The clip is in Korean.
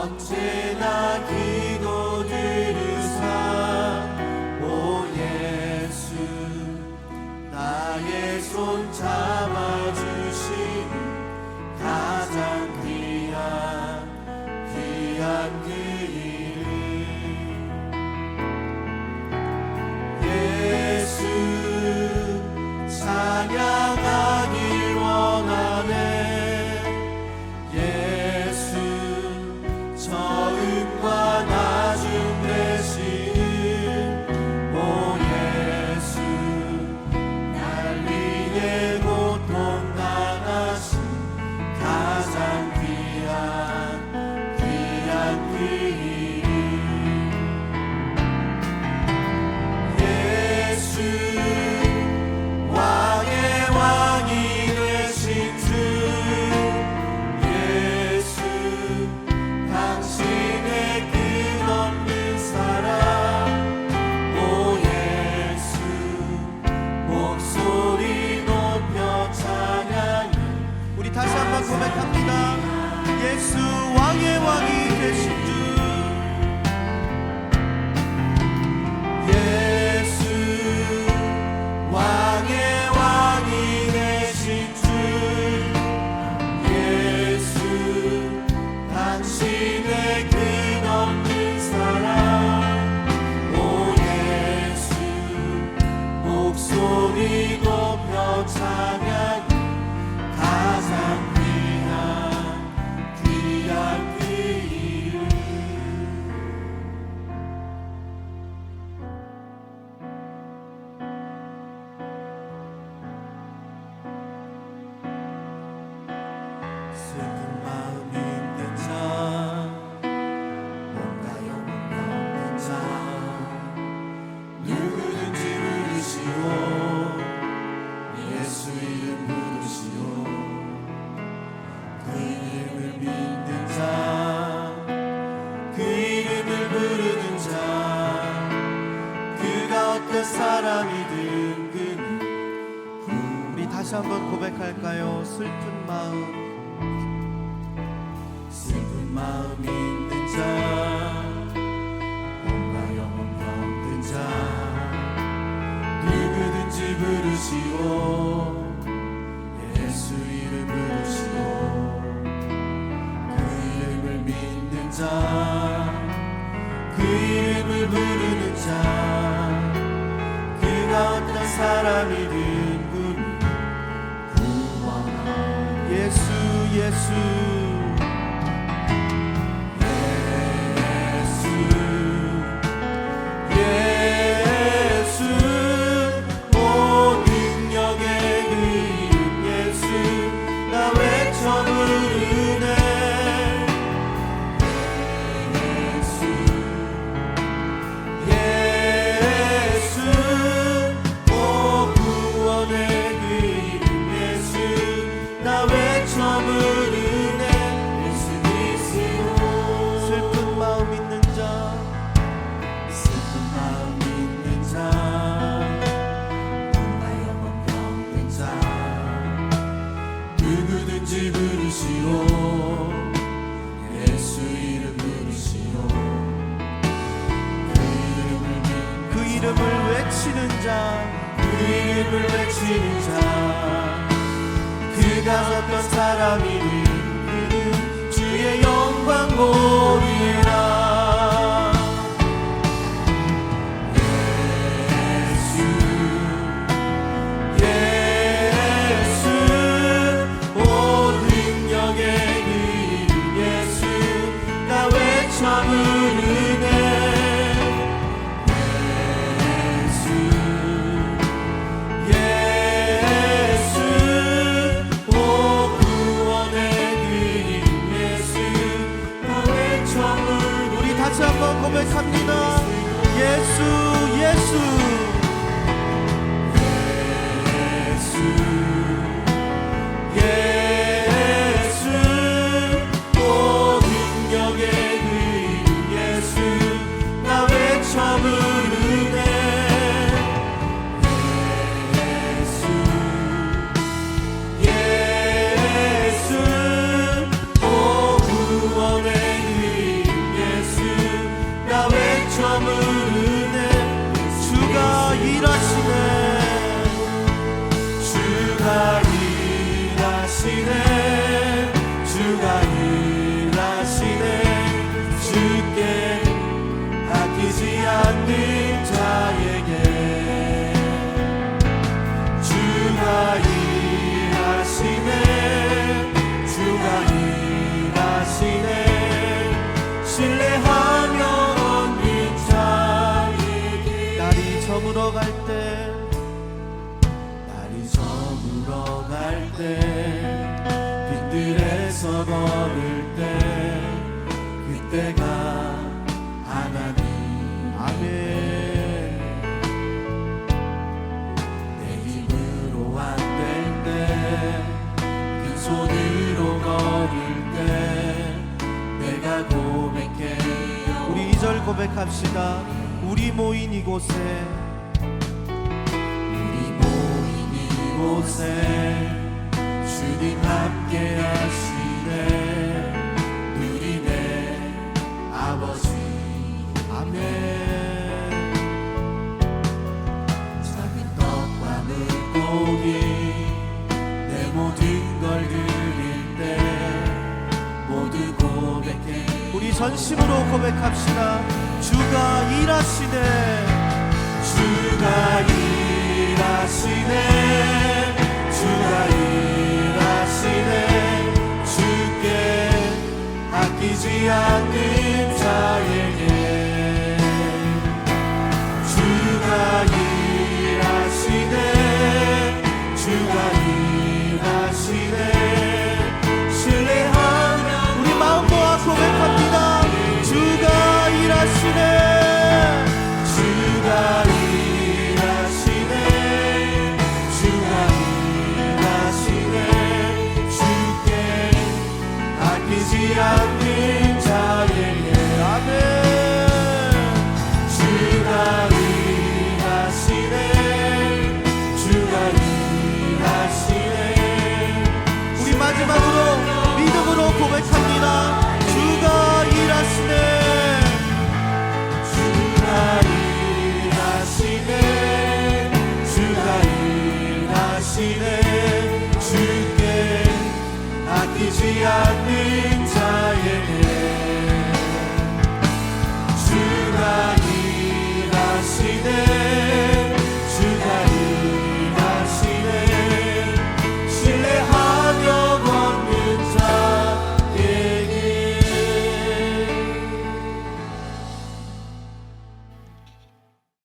언제나 free. 그 사람이든 그 우리 다시 한번 고백할까요? 슬픈 마음 슬픈 마음 있는 자 어떤 사람이든군 예수 예수. 그 그 외치는 자, 그 이름을 외치는 자, 그가 섰던 사람이니 그는 주의 영광 보이라. 때 빈들에서 걸을 때 그때가 하나님 아멘. 내 힘으로 안 될 때 빈손으로 걸을 때 내가 고백해 우리 이절 고백합시다. 우리 모인 이곳에. 우리 모인 이곳에 주님 함께 하시네. 누리네. 아버지. 아멘. 작은 떡과 물고기. 내 모든 걸 드릴 때 모두 고백해. 우리 전심으로 고백합시다. 주가 일하시네. 주가 일하시네. 주가 일하시네 아끼지 않는 se.